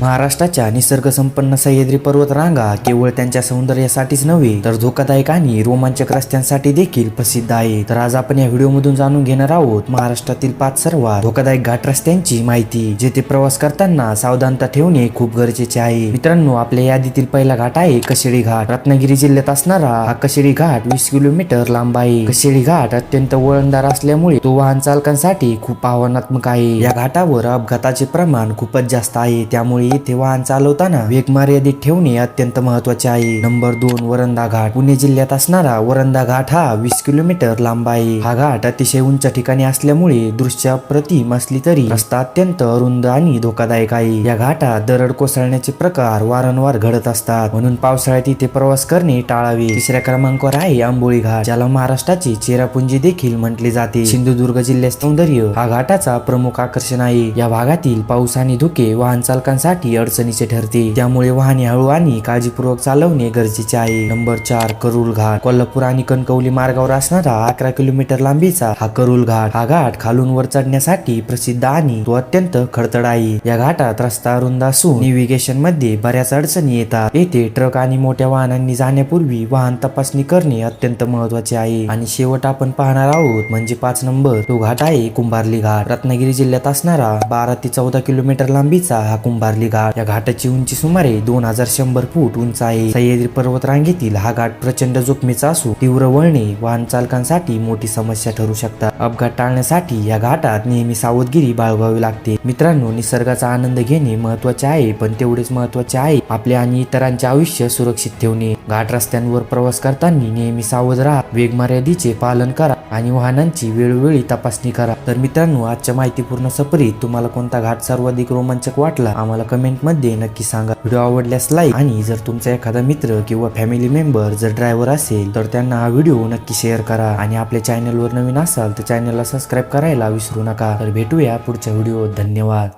महाराष्ट्राच्या निसर्गसंपन्न सह्याद्री पर्वत रांगा केवळ त्यांच्या सौंदर्यासाठीच नव्हे तर धोकादायक आणि रोमांचक रस्त्यांसाठी देखील प्रसिद्ध आहे तर आज आपण या व्हिडिओमधून जाणून घेणार आहोत महाराष्ट्रातील पाच सर्वात धोकादायक घाट रस्त्यांची माहिती जेथे प्रवास करताना सावधानता ठेवणे खूप गरजेचे आहे. मित्रांनो आपल्या यादीतील पहिला घाट आहे कशेडी घाट. रत्नागिरी जिल्ह्यात असणारा हा कशेडी घाट वीस किलोमीटर लांब आहे. कशेडी घाट अत्यंत वळणदार असल्यामुळे तो वाहन चालकांसाठी खूप आव्हानात्मक आहे. या घाटावर अपघाताचे प्रमाण खूपच जास्त आहे त्यामुळे येथे वाहन चालवताना वेग मर्यादित ठेवणे अत्यंत महत्त्वाचे आहे. नंबर दोन वरंदा घाट. पुणे जिल्ह्यात असणारा वरंदा घाट हा वीस किलोमीटर लांब आहे. हा घाट अतिशय उंच ठिकाणी असल्यामुळे दृश्य प्रतिम असली तरी रस्ता अत्यंत अरुंद आणि धोकादायक आहे. या घाटात दरड कोसळण्याचे प्रकार वारंवार घडत असतात. म्हणून पावसाळ्यात इथे प्रवास करणे टाळावे. तिसऱ्या क्रमांकावर आहे आंबोळी घाट. ज्याला महाराष्ट्राची चेरापुंजी देखील म्हटले जाते. सिंधुदुर्ग जिल्ह्यात सौंदर्य हा घाटाचा प्रमुख आकर्षण आहे. या भागातील पाऊस आणि धुके वाहन चालकांसाठी अडचणीचे ठरते. त्यामुळे वाहने हळू आणि काळजीपूर्वक चालवणे गरजेचे आहे. नंबर चार करुल घाट. कोल्हापूर आणि कणकवली मार्गावर असणारा अकरा किलोमीटर लांबीचा हा करुल घाट. हा घाट खालून वर चढण्यासाठी प्रसिद्ध आणि तो अत्यंत खडतड आहे. या घाटात रस्ता अरुंद असून नेव्हिगेशनमध्ये बऱ्याच अडचणी येतात. येथे ट्रक आणि मोठ्या वाहनांनी जाण्यापूर्वी वाहन तपासणी करणे अत्यंत महत्त्वाचे आहे. आणि शेवट आपण पाहणार आहोत म्हणजे पाच नंबर. तो घाट आहे कुंभारली घाट. रत्नागिरी जिल्ह्यात असणारा बारा ते चौदा किलोमीटर लांबीचा हा कुंभारली घाट या घाटाची उंची सुमारे दोन हजार शंभर फूट उंच आहे. सह्याद्री पर्वत रांगेतील हा घाट प्रचंड जोखमीचा असून तीव्र वळणे वाहन चालकांसाठी मोठी समस्या ठरू शकतात. अपघात टाळण्यासाठी या घाटात नेहमी सावधगिरी बाळगावी लागते. मित्रांनो निसर्गाचा आनंद घेणे महत्त्वाचे आहे पण तेवढेच महत्त्वाचे आहे आपले आणि इतरांचे आयुष्य सुरक्षित ठेवणे. घाट रस्त्यांवर प्रवास करताना नेहमी सावध राहा वेग मर्यादेचे पालन करा आणि वाहनांची वेळोवेळी तपासणी करा. तर मित्रांनो आजच्या माहितीपूर्ण सपरीत तुम्हाला कोणता घाट सर्वाधिक रोमांचक वाटला? आम्हाला कमेंटमध्ये नक्की सांगा. व्हिडिओ आवडल्यास लाईक आणि जर तुमचा एखादा मित्र किंवा फॅमिली मेंबर जर ड्रायव्हर असेल तर त्यांना हा व्हिडिओ नक्की शेअर करा आणि आपल्या चॅनलवर नवीन असाल तर चॅनलला सबस्क्राईब करायला विसरू नका. तर भेटूया पुढच्या व्हिडिओ धन्यवाद.